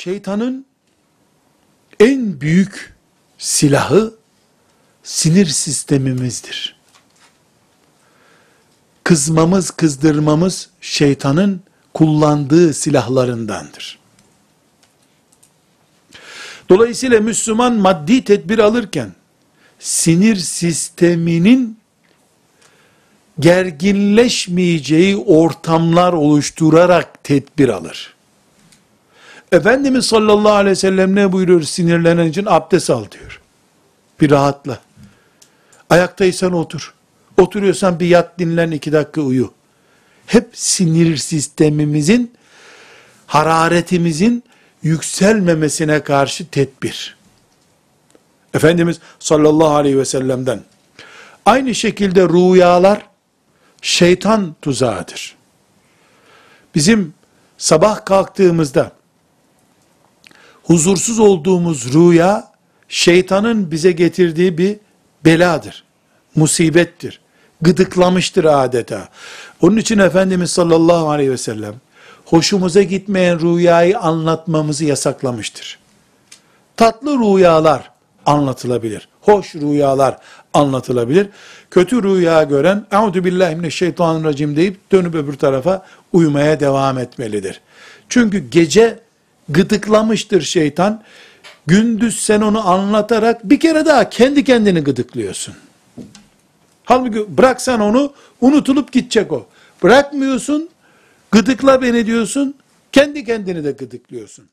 Şeytanın en büyük silahı sinir sistemimizdir. Kızmamız, kızdırmamız şeytanın kullandığı silahlarındandır. Dolayısıyla Müslüman maddi tedbir alırken sinir sisteminin gerginleşmeyeceği ortamlar oluşturarak tedbir alır. Efendimiz sallallahu aleyhi ve sellem ne buyuruyor sinirlenen için abdest al diyor. Bir rahatla. Ayaktaysan otur. Oturuyorsan bir yat dinlen iki dakika uyu. Hep sinir sistemimizin hararetimizin yükselmemesine karşı tedbir. Efendimiz sallallahu aleyhi ve sellem'den aynı şekilde rüyalar şeytan tuzağıdır. Bizim sabah kalktığımızda huzursuz olduğumuz rüya şeytanın bize getirdiği bir beladır. Musibettir. Gıdıklamıştır adeta. Onun için Efendimiz sallallahu aleyhi ve sellem hoşumuza gitmeyen rüyayı anlatmamızı yasaklamıştır. Tatlı rüyalar anlatılabilir. Hoş rüyalar anlatılabilir. Kötü rüya gören "Euzu billahi mineşşeytanirracim" deyip dönüp öbür tarafa uyumaya devam etmelidir. Çünkü gece gıdıklamıştır şeytan. Gündüz sen onu anlatarak bir kere daha kendi kendini gıdıklıyorsun. Halbuki bıraksan onu unutulup gidecek o. Bırakmıyorsun, gıdıkla beni diyorsun, kendi kendini de gıdıklıyorsun.